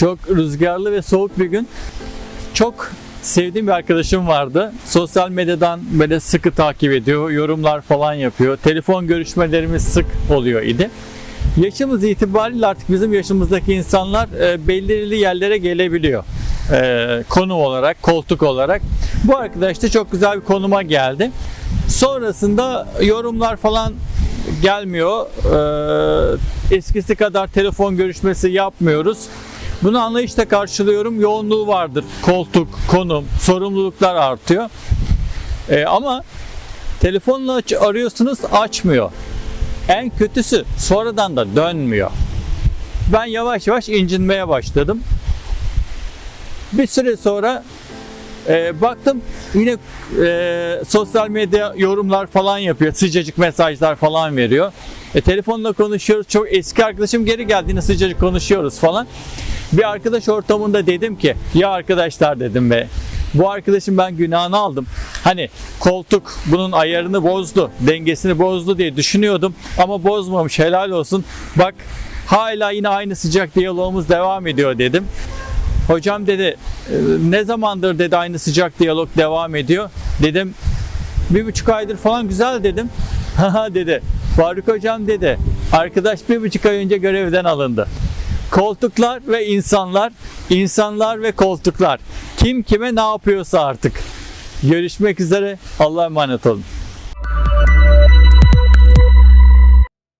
Çok rüzgarlı ve soğuk bir gün. Çok sevdiğim bir arkadaşım vardı. Sosyal medyadan böyle sıkı takip ediyor, yorumlar falan yapıyor. Telefon görüşmelerimiz sık oluyor idi. Yaşımız itibariyle artık bizim yaşımızdaki insanlar e, belirli yerlere gelebiliyor. E, konum olarak, koltuk olarak. Bu arkadaş da çok güzel bir konuma geldi. Sonrasında yorumlar falan gelmiyor. E, eskisi kadar telefon görüşmesi yapmıyoruz. Bunu anlayışla karşılıyorum. Yoğunluğu vardır. Koltuk, konum, sorumluluklar artıyor. E, ama telefonla aç- arıyorsunuz açmıyor. En kötüsü sonradan da dönmüyor. Ben yavaş yavaş incinmeye başladım. Bir süre sonra e, baktım yine e, sosyal medya yorumlar falan yapıyor. Sıcacık mesajlar falan veriyor. E, telefonla konuşuyoruz. Çok eski arkadaşım geri geldi yine sıcacık konuşuyoruz falan. Bir arkadaş ortamında dedim ki ya arkadaşlar dedim be bu arkadaşım ben günahını aldım. Hani koltuk bunun ayarını bozdu, dengesini bozdu diye düşünüyordum ama bozmamış helal olsun. Bak hala yine aynı sıcak diyalogumuz devam ediyor dedim. Hocam dedi "e, ne zamandır dedi aynı sıcak diyalog devam ediyor. Dedim bir buçuk aydır falan güzel dedim. Haha dedi. Faruk hocam dedi. Arkadaş bir buçuk ay önce görevden alındı. Koltuklar ve insanlar, insanlar ve koltuklar. Kim kime ne yapıyorsa artık. Görüşmek üzere. Allah'a emanet olun.